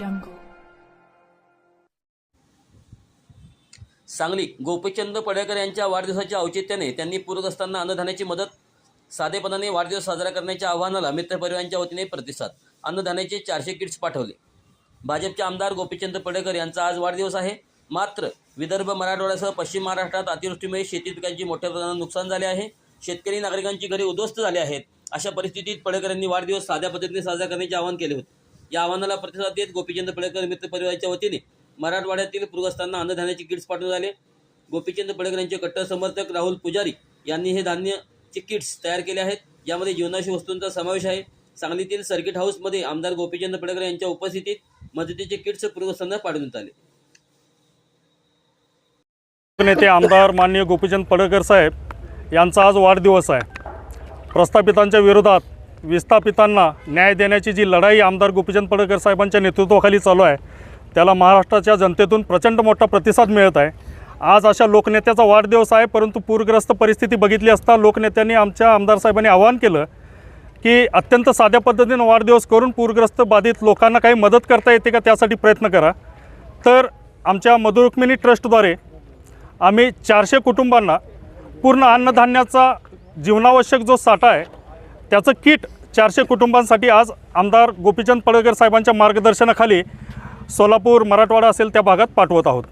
jungle. Sangli Gopichand Padalkar यांच्या वाढदिवसाच्या औचित्याने त्यांनी पूरग्रस्तांना असताना अन्नधान्याची मदत साधेपणाने वाढदिवस साजरा करण्याच्या आव्हानाला मित्रपरिवारांच्या वतीने प्रतिसाद अन्नधान्याचे चारशे किट्स पाठवले. भाजपचे आमदार गोपीचंद पडळकर यांचा आज वाढदिवस आहे. मात्र विदर्भ मराठवाड्यासह पश्चिम महाराष्ट्रात अतिवृष्टीमुळे शेती पिकांची मोठ्या प्रमाणात नुकसान झाले आहे. शेतकरी नागरिकांची घरे उद्ध्वस्त झाले आहेत. अशा परिस्थितीत पडळकर यांनी वाढदिवस साध्या पद्धतीने साजरा करण्याचे आवाहन केले होते. या आव्हानाला प्रतिसाद देत गोपीचंद पडेकर मित्र परिवाराच्या वतीने मराठवाड्यातील पूरग्रस्तांना अन्नधान्याची किट्स पाठवण्यात आले गोपीचंद पडेकर यांचे कट्टर समर्थक राहुल पुजारी यांनी हे धान्याचे किट्स तयार केले आहेत. यामध्ये जीवनाशी वस्तूंचा समावेश आहे. सांगलीतील सर्किट हाऊसमध्ये आमदार गोपीचंद पडेकर यांच्या उपस्थितीत मदतीचे किट्स पूरग्रस्तांना पाठवण्यात आले. नेते आमदार माननीय गोपीचंद पडेकर साहेब यांचा आज वाढदिवस आहे. प्रस्थापितांच्या विरोधात विस्थापितांना न्याय देण्याची जी लढाई आमदार गोपीचंद पडळकर साहेबांच्या नेतृत्वाखाली चालू आहे त्याला महाराष्ट्राच्या जनतेतून प्रचंड मोठा प्रतिसाद मिळत आहे. आज अशा लोकनेत्याचा वाढदिवस आहे परंतु पूरग्रस्त परिस्थिती बघितली असता लोकनेत्यांनी आमच्या आमदार साहेबांनी आवाहन केलं की अत्यंत साध्या पद्धतीनं वाढदिवस करून पूरग्रस्त बाधित लोकांना काही मदत करता येते का त्यासाठी प्रयत्न करा. तर आमच्या मधुरुक्मिणी ट्रस्टद्वारे आम्ही चारशे कुटुंबांना पूर्ण अन्नधान्याचा जीवनावश्यक जो साठा आहे त्याचं किट चारशे कुटुंबांसाठी आज आमदार गोपीचंद पडळकर साहेबांच्या मार्गदर्शनाखाली सोलापूर मराठवाडा असेल त्या भागात पाठवत आहोत.